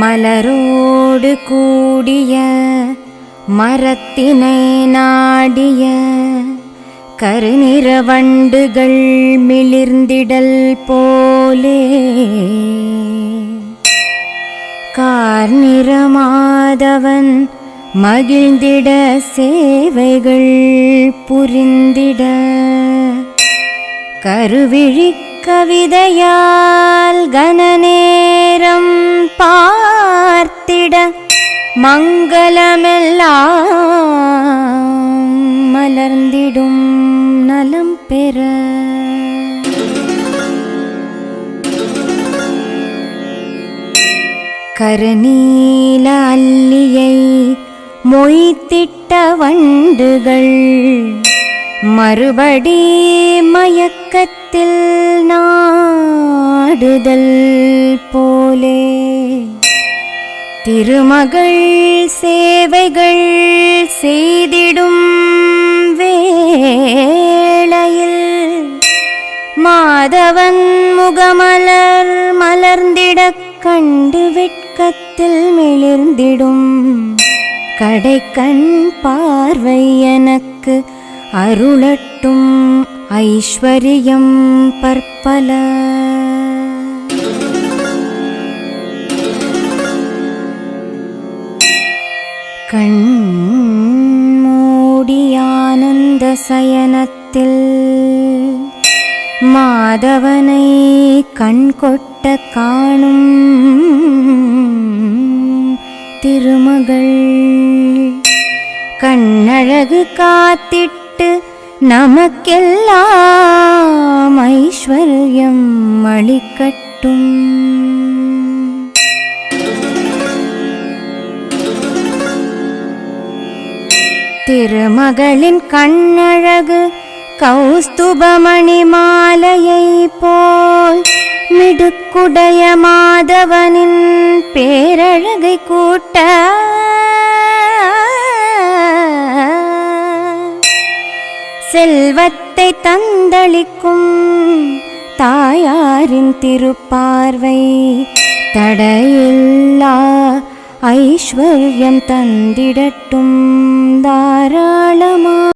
மலரோடு கூடிய மரத்தினை நாடிய கருநிற வண்டுகள் மிளிர்ந்திடல் போலே. கார்நிற மாதவன் மகிழ்ந்திட சேவைகள் புரிந்திட கருவிழி கவிதையால் கனநேரம் பார்த்திட மங்களமெல்லாம் மலர்ந்திடும் நலம் பெற. கருநீல அல்லியை மொய்த்திட்ட வண்டுகள். மறுபடி மயக்கத்தில் நாடுதல் போலே. திருமகள் சேவைகள் செய்திடும் வேளையில். மாதவன் முகமலர் மலர்ந்திடக் கண்டு வெட்கத்தில் மிளிர்ந்திடும். கடைக்கண் பார்வை எனக்கு அருளட்டும் ஐஸ்வர்யம் பற்பல. கண் மூடியானந்த சயனத்தில் மாதவனை கண் கொட்ட காணும் திருமகள். கண்ணழகு காத்திட்டு நமக்கெல்லாம் ஐஸ்வர்யம் அளிக்கட்டும். திருமகளின் கண்ணழகு கௌஸ்துபமணி மாலையை போல் மிடுக்குடைய மாதவனின் பேரழகை கூட்ட செல்வத்தை தந்தளிக்கும் தாயாரின் திருப்பார்வை தடையில்லா ஐஸ்வர்யம் தந்திடட்டும் தாராளமா